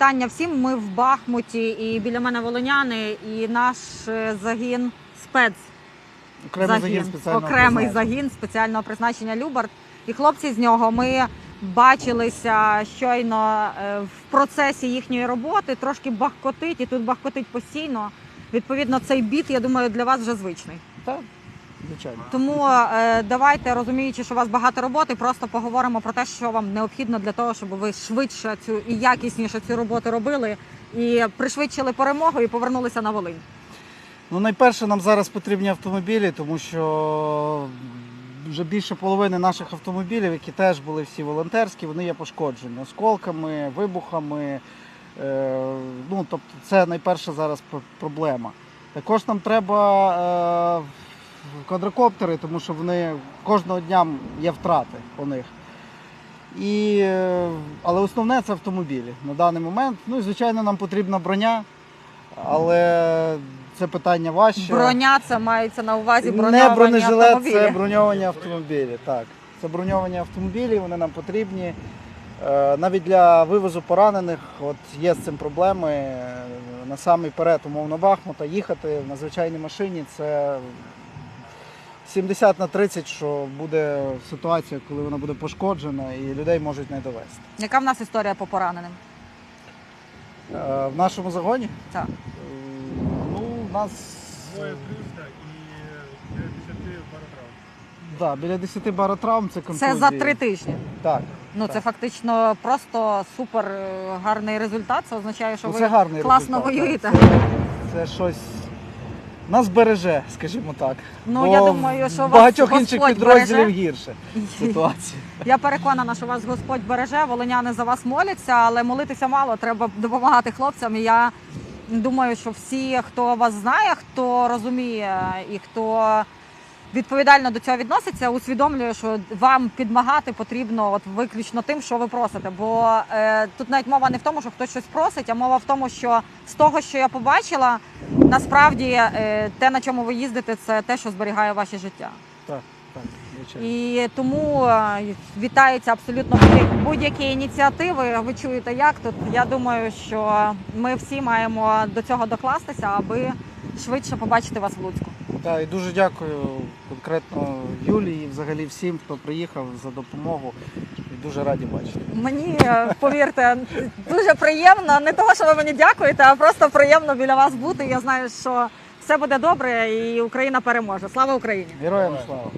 Вітання всім. Ми в Бахмуті і біля мене волиняни, і наш е, загін спец. Окремий загін спеціального окремий призначення. загін спеціального призначення Любард. І хлопці з нього ми бачилися щойно е, в процесі їхньої роботи. Трошки бахкотить, і тут бахкотить постійно. Відповідно, цей біт, я думаю, для вас вже звичний. Так, звичайно. Тому е, давайте, розуміючи, що у вас багато роботи, просто поговоримо про те, що вам необхідно для того, щоб ви швидше цю і якісніше цю роботу робили, і пришвидшили перемогу і повернулися на Волинь. Ну, найперше, нам зараз потрібні автомобілі, тому що вже більше половини наших автомобілів, які теж були всі волонтерські, вони є пошкоджені осколками, вибухами. Е, ну, тобто, це найперша зараз проблема. Також нам треба е, квадрокоптери, тому що вони кожного дня є втрати по них. І, е, але основне це автомобілі на даний момент. Ну і звичайно, нам потрібна броня, але це питання важче. Броня це мається на увазі Не бронежилет, автомобілі. це броньовані автомобілі. Так, це броньовані автомобілі, вони нам потрібні. Е, Навіть для вивозу поранених от є з цим проблеми. Е, На самий перед, умовно, Бахмута їхати на звичайній машині це 70 на 30, що буде ситуація, коли вона буде пошкоджена і людей можуть не довести. Яка в нас історія по пораненим? Е, В нашому загоні Так. е, ну, у нас Двоє плюс і біля 10 баротрав. да, біля 10 баротравм це Це за три тижні. Так. Ну це фактично просто супер е, гарний результат. Це означає, що Ну, ви це гарний класно результат, воюєте. так. Це, це щось нас береже, скажімо так. Ну, Бо я думаю, що вас багатьох Господь інших підрозділів береже. гірше ситуація. Я переконана, що вас Господь береже, волиняни за вас моляться, але молитися мало, треба допомагати хлопцям. І я думаю, що всі, хто вас знає, хто розуміє і хто відповідально до цього відноситься, усвідомлює, що вам підмагати потрібно от виключно тим, що ви просите. Бо е, тут навіть мова не в тому, що хтось щось просить, а мова в тому, що з того, що я побачила, насправді е, те, на чому ви їздите, це те, що зберігає ваше життя. Так, так, звичайно. І тому е, вітаються абсолютно будь- будь-які ініціативи. Ви чуєте, як тут. Я думаю, що ми всі маємо до цього докластися, аби швидше побачити вас в Луцьку. Так, і дуже дякую конкретно Юлії і взагалі всім, хто приїхав за допомогу. І дуже раді бачити. Мені е, повірте, дуже приємно. Не того, що ви мені дякуєте, а просто приємно біля вас бути. Я знаю, що все буде добре і Україна переможе. Слава Україні! Героям слава!